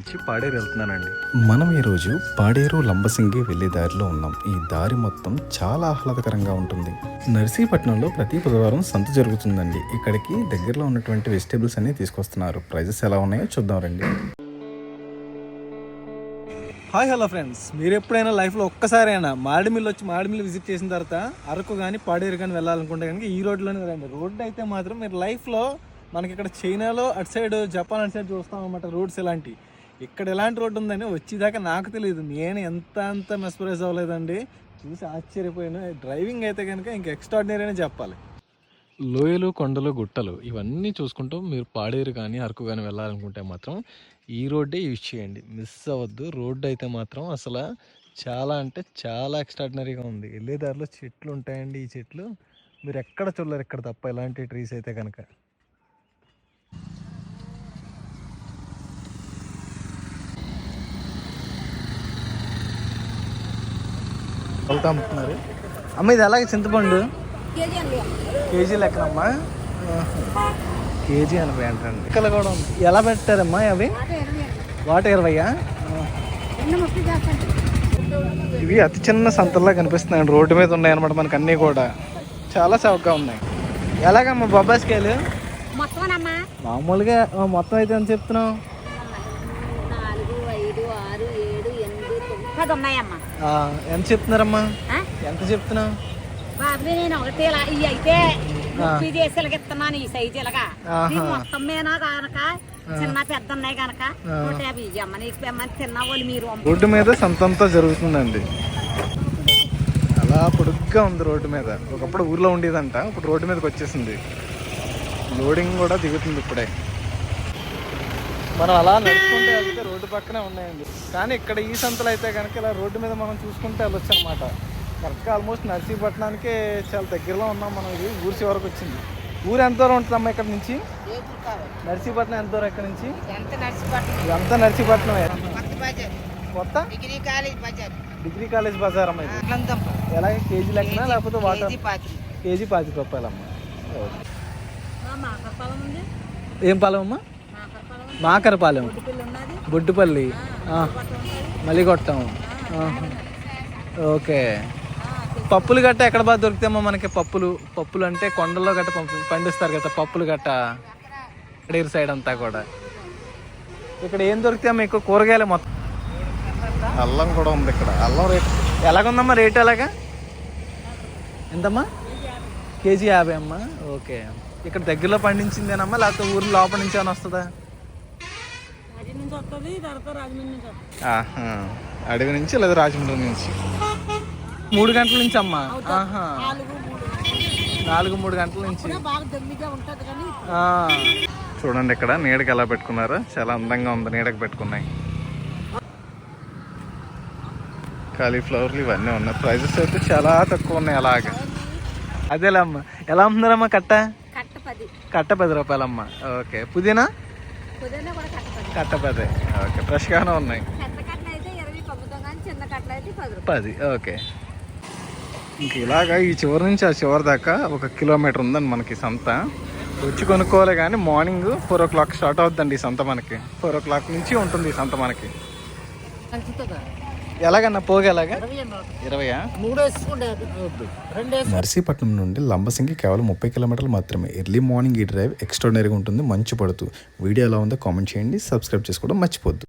నుంచి పాడేరు వెళ్తున్నానండి. మనం ఈరోజు పాడేరు లంబసింగి వెళ్ళే దారిలో ఉన్నాం. ఈ దారి మొత్తం చాలా ఆహ్లాదకరంగా ఉంటుంది. నర్సీపట్నంలో ప్రతి బుధవారం సంత జరుగుతుందండి. ఇక్కడికి దగ్గరలో ఉన్నటువంటి వెజిటేబుల్స్ అన్ని తీసుకొస్తున్నారు. ప్రైజెస్ ఎలా ఉన్నాయో చూద్దాం రండి. Hi hello friends. మీరు ఎప్పుడైనా లైఫ్లో ఒక్కసారైనా మాడిమిల్లి వచ్చి మాడిమిల్లి విజిట్ చేసిన తర్వాత అరకు కానీ పాడేరు కానీ వెళ్ళాలనుకుంటే కనుక ఈ రోడ్లోనే రండి రోడ్డు అయితే మాత్రం మీరు లైఫ్లో మనకి ఇక్కడ చైనాలో అటు సైడ్ జపాన్ అటు సైడ్ చూస్తాం అనమాట రోడ్స్ ఇలాంటి ఇక్కడ ఎలాంటి రోడ్డు ఉందని వచ్చేదాకా నాకు తెలియదు నేను ఎంత అంత మెస్పరైజ్ అవ్వలేదండి. చూసి ఆశ్చర్యపోయాను. డ్రైవింగ్ అయితే కనుక ఇంకా ఎక్స్ట్రాడినరీ అని చెప్పాలి. లోయలు కొండలు గుట్టలు ఇవన్నీ చూసుకుంటూ మీరు పాడేరు కానీ అరకు కానీ వెళ్ళాలనుకుంటే మాత్రం ఈ రోడ్డే యూజ్ చేయండి. మిస్ అవ్వద్దు. రోడ్డు అయితే మాత్రం అసలు చాలా అంటే చాలా ఎక్స్ట్రాడినరీగా ఉంది. వెళ్ళే దారిలో చెట్లు ఉంటాయండి ఈ చెట్లు. మీరు ఎక్కడ చూడలేరు ఇక్కడ తప్ప. ఇలాంటి ట్రీస్ అయితే కనుక. వెళ్తా అమ్ముతున్నారు. అమ్మ ఇది అలాగే చింతపండు? కేజీ లెక్కనమ్మా. కేజీ ఎనభై అంటండి. ఇక్కడ కూడా ఉంది. ఎలా పెట్టారమ్మా అవి? వాట ఇరవయ్యా ఇవి అతి చిన్న సంతల్లా కనిపిస్తున్నాయి రోడ్డు మీద ఉన్నాయి అనమాట మనకు అన్నీ కూడా. చాలా చౌకగా ఉన్నాయి. ఎలాగమ్మా బొబ్బాయికాయలు మొత్తమేనమ్మా. మామూలుగా మొత్తం అయితే ఎంత చెప్తున్నావు? ఎంత చెప్తున్నారమ్మా? ఎంత చెప్తున్నావు బాబు నేను ఒకటి ఇలా ఇవి అయితే ముప్పై దేశాలకి ఇస్తున్నాను ఈ సైజు ఇలాగా. మొత్తం మీద కనుక చిన్న పెద్ద ఉన్నాయి కనుక. నూట యాభై అమ్మ నీకు పెమ్మని తిన్న వాళ్ళు మీరు. రోడ్డు మీద సంతంతా జరుగుతుందండి. అలా పొడుగ్గా ఉంది రోడ్డు మీద. ఒకప్పుడు ఊర్లో ఉండేదంట ఇప్పుడు రోడ్డు మీదకి వచ్చేసింది. లోడింగ్ కూడా దిగుతుంది ఇప్పుడే. మనం అలా నడుచుకుంటే వెళ్తే రోడ్డు పక్కనే ఉన్నాయండి. కానీ ఇక్కడ ఈ సంతలు అయితే కనుక ఇలా రోడ్డు మీద మనం చూసుకుంటే వెళ్ళొచ్చు అనమాట కరెక్ట్గా ఆల్మోస్ట్ నర్సీపట్నానికి చాలా దగ్గరలో ఉన్నాం మనం. ఇది ఊరి చివరకు వచ్చింది. ఊరు ఎంత దూరం ఉంటుందమ్మా ఇక్కడ నుంచి? నర్సీపట్నం ఎంత దూరం ఇక్కడ నుంచి? ఎంత నర్సీపట్నమే. కొత్త డిగ్రీ కాలేజ్ బజార్. డిగ్రీ కాలేజ్ బజార్ అమ్మ ఇది? ఎలాగే కేజీ లెక్కన లేకపోతే వాటర్? కేజీ పాతిక రూపాయలమ్మ ఏం పాలెం అమ్మా మాకరపాలెం బొడ్డుపల్లి. మలిగొట్టం. ఓకే. పప్పులు గట్ట ఎక్కడ బాగా దొరుకుతాయమ్మా మనకి పప్పులు? పప్పులు అంటే కొండల్లో గట్ట పండిస్తారు కదా పప్పులు గట్ట? ఇటు సైడ్ అంతా కూడా. ఇక్కడ ఏం దొరుకుతాయమ్మా ఎక్కువ కూరగాయలు మొత్తం? అల్లం కూడా ఉంది ఇక్కడ. అల్లం రేట్? ఎలాగుందమ్మా రేట్ ఎలాగా? ఎంతమ్మా? కేజీ యాభై అమ్మా? ఓకే. ఇక్కడ దగ్గరలో పండించిందేనమ్మా? లేకపోతే ఊరు లోపల నుంచి ఏమైనా వస్తుందా? నుంచి వస్తుంది తర్వాత రాజమండ్రి నుంచి వస్తుంది. ఆహా. అడవి నుంచి లేదా రాజమండ్రి నుంచి? మూడు గంటల నుంచి అమ్మా. నాలుగు మూడు గంటల నుంచి. బాగా దమ్మిగా ఉంటుంది కానీ ఆ. చూడండి ఇక్కడ నీడకి ఎలా పెట్టుకున్నారో? చాలా అందంగా ఉంది నీడకి పెట్టుకున్నాయి. కాలీఫ్లవర్లు ఇవన్నీ ఉన్నాయి. ప్రైజెస్ అయితే చాలా తక్కువ ఉన్నాయి అలాగా. అదేలే అమ్మ ఎలా అమ్ముతున్నారమ్మా కట్ట? కట్ట పది. కట్ట పది రూపాయలమ్మా. ఓకే. పుదీనా? పుదీనా కూడా కట్ట పది కట్ట పది ఓకే ఫ్రెష్గానే ఉన్నాయి పది ఓకే. ఇంక ఇలాగా ఈ చివరి నుంచి ఆ చివరి దాకా ఒక కిలోమీటర్ ఉందండి మనకి సంత. వచ్చి కొనుక్కోవాలి కానీ morning four o'clock start అవుతుందండి ఈ సంత మనకి. ఫోర్ ఓ క్లాక్ నుంచి ఉంటుంది ఈ సంత మనకి. ఎలాగన్నా పోగా ఎలాగా? ఇరవయా? మూడు వేసుకుంటే రెండు నర్సీపట్నం నుండి లంబసింగి కేవలం ముప్పై కిలోమీటర్లు మాత్రమే. ఎర్లీ మార్నింగ్ ఈ డ్రైవ్ ఎక్స్ట్రాడినరీగా ఉంటుంది మంచు పడుతూ వీడియో ఎలా ఉందో కామెంట్ చేయండి. సబ్స్క్రైబ్ చేసుకోవడం మర్చిపోద్దు.